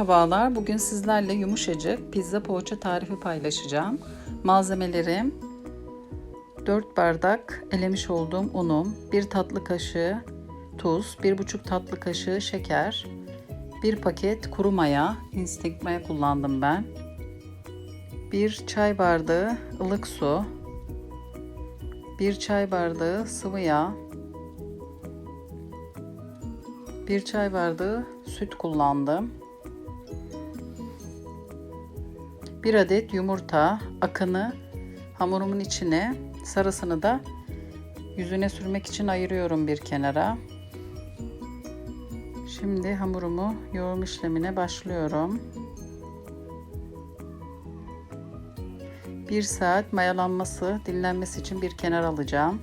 Merhabalar. Bugün sizlerle yumuşacık pizza poğaça tarifi paylaşacağım. Malzemelerim 4 bardak elemiş olduğum unum, 1 tatlı kaşığı tuz, 1,5 tatlı kaşığı şeker, 1 paket kuru maya, instant maya kullandım ben. 1 çay bardağı ılık su, 1 çay bardağı sıvı yağ, 1 çay bardağı süt kullandım. 1 adet yumurta akını hamurumun içine sarısını da yüzüne sürmek için ayırıyorum bir kenara. Şimdi hamurumu yoğurma işlemine başlıyorum. 1 saat mayalanması, dinlenmesi için bir kenar alacağım.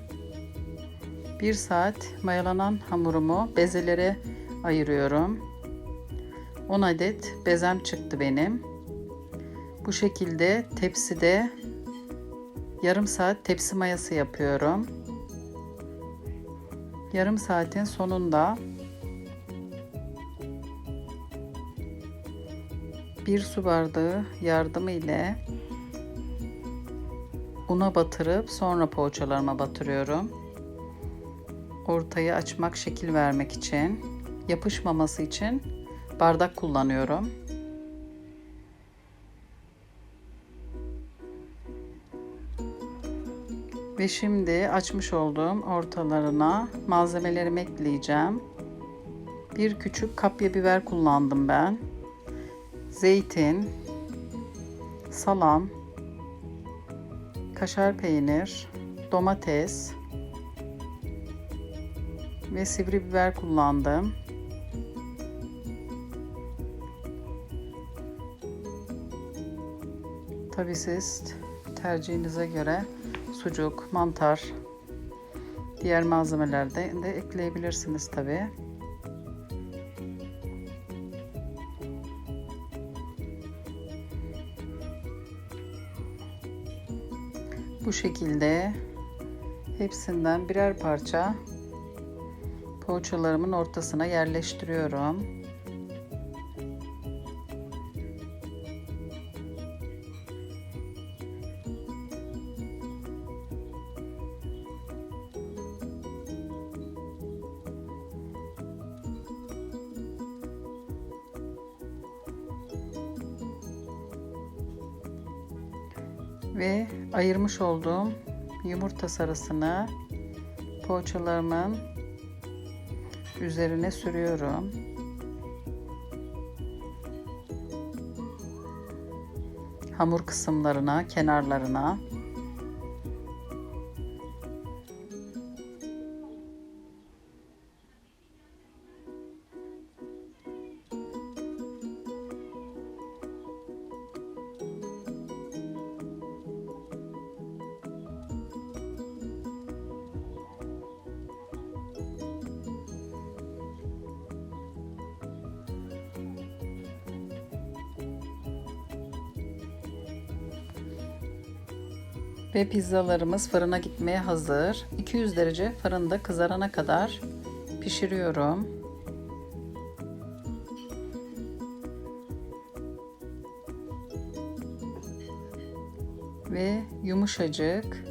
1 saat mayalanan hamurumu bezelere ayırıyorum. 10 adet bezem çıktı benim. Bu şekilde tepside yarım saat tepsi mayası yapıyorum. Yarım saatin sonunda bir su bardağı yardımı ile una batırıp sonra poğaçalarıma batırıyorum. Ortayı açmak, şekil vermek için, yapışmaması için bardak kullanıyorum. Ve şimdi açmış olduğum ortalarına malzemelerimi ekleyeceğim. Bir küçük kapya biber kullandım ben. Zeytin, salam, kaşar peynir, domates ve sivri biber kullandım. Tabii siz tercihinize göre sucuk, mantar, diğer malzemeler de, de ekleyebilirsiniz tabi. Bu şekilde hepsinden birer parça poğaçalarımın ortasına yerleştiriyorum. Ve ayırmış olduğum yumurta sarısını poğaçalarımın üzerine sürüyorum. Hamur kısımlarına, kenarlarına Ve pizzalarımız fırına gitmeye hazır. 200 derece fırında kızarana kadar pişiriyorum. Ve yumuşacık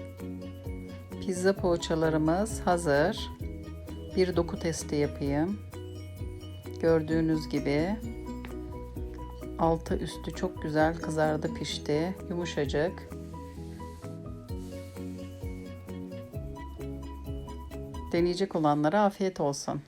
pizza poğaçalarımız hazır. Bir doku testi yapayım. Gördüğünüz gibi altı üstü çok güzel kızardı pişti. Yumuşacık. Deneyecek olanlara afiyet olsun.